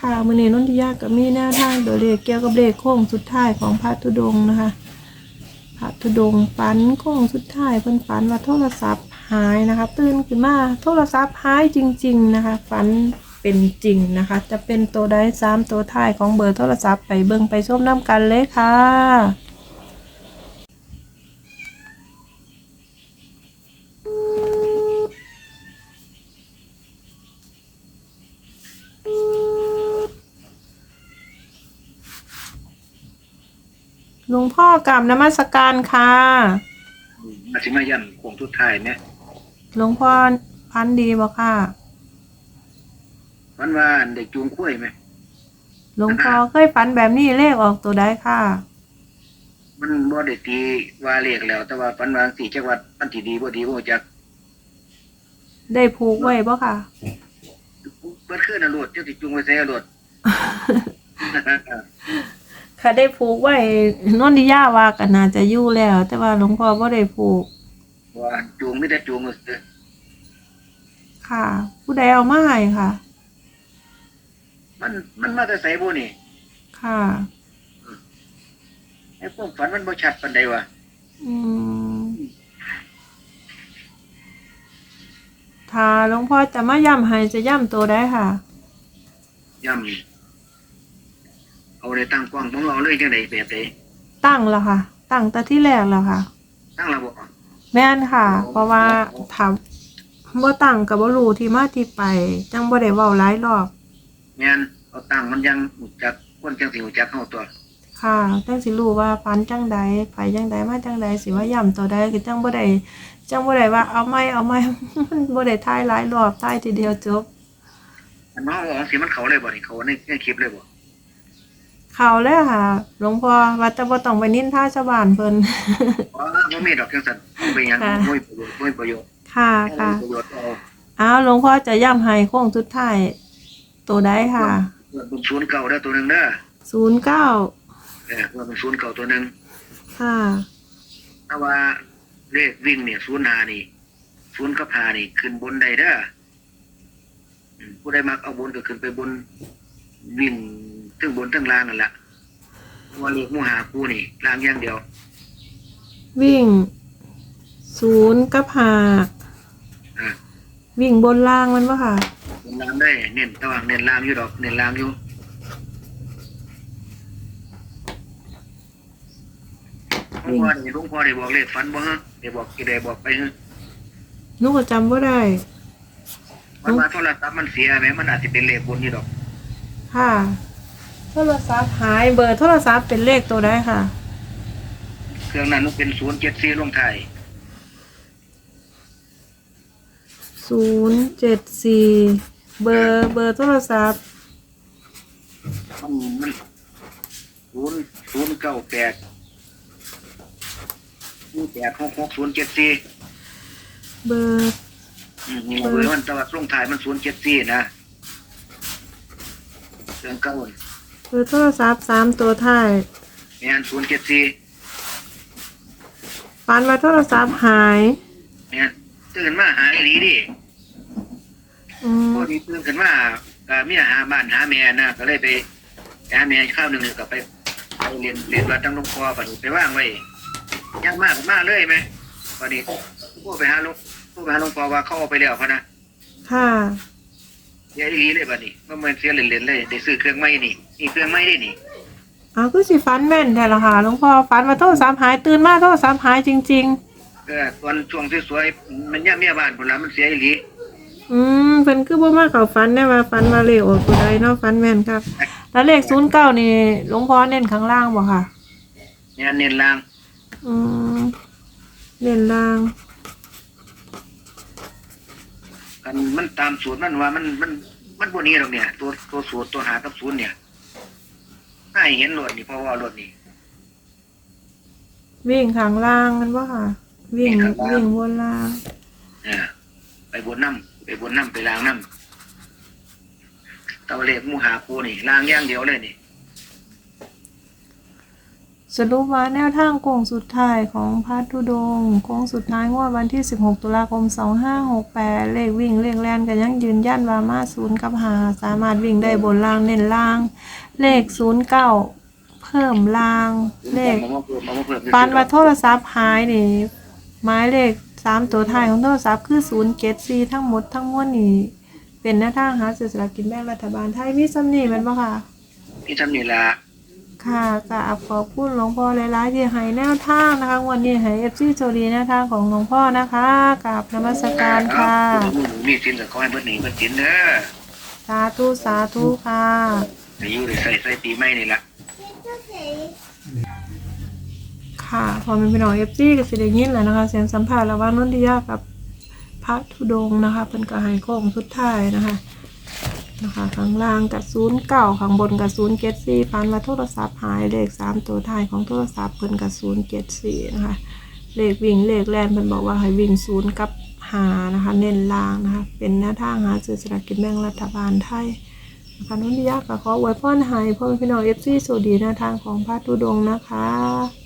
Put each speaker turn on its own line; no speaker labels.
ค่ะมื้อนี้นนทิยาก็มีแนวทางโดยเลขเกี่ยวกับเลขโค้งสุดท้ายของพระธุดงค์นะคะพระธุดงค์ฝันโค้งสุดท้ายเพิ่นฝันว่าโทรศัพท์หายนะคะ ตื่นขึ้นมาโทรศัพท์หายจริง ๆนะคะ ฝันเป็นจริงนะคะ จะเป็นตัวใดสามตัวท้ายของเบอร์โทรศัพท์ไปเบิ่งไปชมน้ำกันเลยค่ะ หลวงพ่อกราบนมัสการค่ะ
อาชิมายันโคงทุดท้ายเนี่ย
หลวงพ่อพันดีบ่ค่ะ
มันว่าเด็กจูงคุ้ยไหม
หลวงพ่อเคยฝันแบบนี้เลขออกตัวใดค่ะ
มันบ่ได้ตีว่าเรียกแล้ว แต่ว่าปันวาสี่จังหวัดมันที่ดีบ่ดีบ่จัก
ได้ผูกไว้บ่ค่ะ
เปิดขึ้นน่ะโลดเจ้าสิจูงไปใส่โลด
ค่ะได้ผูกไว้นนทิยาว่ากันน่าจะอยู่แล้ว แต่ว่าหลวงพ่อบ่ได้ผูก
ว่าจูงไม่ได้จูงก็คือ
ค่ะ ผู้ใดเอามาให้ค่ะ
มันมันมาแต่ใส่บ่นี่
ค่ะ
ไอ้พวกฝันมันบ่ชัดปานใดวะ
อืมถ้าหลวงพ่อจะมาย้ำให้จะย้ำตัวได้ค่ะ
ย่ำ เอาได้ตั้งกว้างของเราเลยจังไดแบบใด
ตั้งแล้วค่ะ ตั้งแต่ที่แรกแล้วค่ะ
ตั้งระบบ
แม่นค่ะ เพราะว่าถามบ่ตั้งกับบ่รู้ที่มาที่ไป จังบ่ได้เว้าหลายรอบ
แม่นเอาตั้งมันยังรู้จักคนจังสิรู้จักเฮาตัว
ค่ะจังสิรู้ว่าฟันจังใดไปจังใดมาจังใดสิว่าย่ำตัวใดคือจังบ่ได้จังบ่ได้ว่าเอาไม่เอาไม่มันบ่ได้ทายหลายรอบทายทีเดียวจบ
มันมาเอาสิมันเขาเลยบ่นี่เขาในในคลิปเลยบ่
เข้าแล้วค่ะ หลวงพ่อว่าจะบ่ต้องไปนินทาชาวบ้านเพิ่น
อ๋อบ่มีดอกจังซั่นเอาไปหยัง
ค่ะ
บ่มีประโยชน์บ่มีประโยชน์
ค่ะค่ะ
บ่มีประโยชน์เอา
อ้าวหลวงพ่อจะย่ำให้โค้งสุดท้ายตัวใดค่ะ
เปิดเป็นศูนย์เก่าได้อตัวหนึ่งเด้อ
09
เออเปิดเป็นศูนย์เก่าตัวหนึ่ง
ค่ะ
ถ้าว่าเลขวิ่งเนี่ยศูนย์หานี่ศูนย์กับหานี่ขึ้นบนใดเด้ออืมผู้ใดมักเอาบนก็ขึ้นไปบนวิ่ง ทั้งบนทั้งล่างนั่นแหละเพราะว่าเลขหมู่หาคู่นี่ล่างอย่างเดียว
วิ่งศูนย์กับห้า
อ่า
วิ่งบนล่างมันบ่ค่ะ
บนล่างได้เน้นระหว่างเน้นล่างอยู่ดอกเน้นล่างอยู่หลวงพ่อนี่หลวงพ่อได้บอกเลขฝันบ่ฮะได้บอกกี่ได้บอกไปฮะ
หนูก็จำบ่ได้
มันมาโทรศัพท์มันเสียไหมมันอาจจะเป็นเลขบนนี่ดอก
ค่ะ โทรศัพท์หายเบอร์โทรศัพท์เป็นเลขตัวใดค่ะ
เครื่องนั้นมันเป็นศูนย์เจ็ดสี่ลงไทาย
ศูนย์เจ็ดสี่เบอร์เบอร์โทรศัพท์
มันมันศูนย์ศูนย์เก้าแปดศูนย์แปดหกหกศูนย์เจ็ดสี่
เบอร์
อืมนี่มาเบอร์มันแตว่าลงไทายมันศูนย์เจ็ดสี่นะเครื่องเก้า
เบอร์โทรศัพท์สามตัวท้าย
แม่นศูนย์เจ็ดสี่
ฟันว่าโทรศัพท์หาย
แม่นตื่นมาหาอีหลีดิ
อืม
พอดีตื่นขึ้นมาก็เมียหาบ้านหาแม่นะก็เลยไปหาแม่ข้าวหนึ่งก็ไปไปเรียนเรียนวัดตั้งหลวงพ่อปฏิไปว่างไว้ยังมากก็มากเลยไหมวันนี้พูดไปหาหลวงพูดไปหาหลวงพ่อว่าเขาเอาไปแล้วพะนะ
ค่ะ
เสียอีหลีเลยบัดนี้มันเหมือนเสียเหรียญๆเลยได้ซื้อเครื่องไม้นี่นี่เครื่องไม้ได้นี่
เอาคือสิฟันแม่นแท้ละค่ะหลวงพ่อฟันว่าโทรศัพท์หายตื่นมาโทรศัพท์หายจริง
ก็ตอนช่วงสวยๆมันย่าเมียบ้านพุ่นละมันเสียอีหลี
ๆ อืมเพิ่นคือบ่มาเข้าฟันได้ว่าฟันว่าเลขออกตัวใดเนาะฟันแม่นครับ แล้วเลขศูนย์เก้านี่หลวงพ่อเน้นข้างล่างบ่ค่ะ
เนี่ยเน้นลาง
อืมเน้นล่าง
กันมันตามสูตรมันว่ามันมันมันบนนี้หรอกเนี่ย ตัวตัวสูตรตัวหากับศูนย์เนี่ยให้เห็นรถนี่เพราะว่ารถนี่
วิ่งข้างล่างมันบ่ค่ะ วิ่งวิ่งบนล่าง
เออไปบนน้ำไปบนน้ำไปล้างน้ำเตาเลขหมูหาคูนี่ล้างอย่างเดียวเลยนี่
สรุปว่าแนวทางโค้งสุดท้ายของพระธุดงโค้งสุดท้ายงวดวันที่ 16 ตุลาคม 2568 เลขวิ่งเลขแลนก็ยังยืนยันว่ามาศูนย์กับหาสามารถวิ่งได้บนล่างเน้นล่าง เลข 09 เพิ่มล่าง เลข
เอามาเพิ่มเอามาเพิ่ม
ปานว่าโทรศัพท์หายนี่หมายเลขสามตัวท้ายของโทรศัพท์คือศูนย์เจ็ดสี่ทั้งหมดทั้งมวลนี่เป็นหน้าทางหาสื่อสลากกินแบ่งรัฐบาลไทยมีซ้ำนี่มันบ่ค่ะ
พี่ทำนี่ละ
ค่ะกราบขอบคุณหลวงพ่อหลายๆที่ให้แนวทางนะคะงวันนี้ให้เอฟซีโจดีแนวทางของหลวงพ่อนะคะกราบนมัสการค่ะ
เอาผู้หนูมีสินก็ขอให้เบิดหนีเบิดสินเด้อ
สาธุสาธุค่ะ
อายุได้ใส่ใส่ปีใหม่นี่ละ
ค่ะ พอเป็นพี่น้องเอฟซีก็สิได้ยินแล้วนะคะ เสียงสัมภาษณ์ระหว่างนนทิยากับพระธุดงค์นะคะเป็นกระหายโค้งสุดท้ายนะคะ นะคะข้างล่างกับศูนย์เก้าข้างบนกับศูนย์เจ็ดสี่ฟันมาโทรศัพท์หายเลขสามตัวท้ายของโทรศัพท์เพิ่นกับศูนย์เจ็ดสี่นะคะเลขวิ่งเลขแล่นเพิ่นบอกว่าให้วิ่งศูนย์กับหานะคะ เน้นล่างนะคะ เป็นหน้าทางหาซื้อสลากกินแบ่งรัฐบาลไทยนะคะนุนที่ยากกับขออวยพรให้พ่อพี่น้องเอฟซีสวัสดีหน้าทางของพระธุดงนะคะ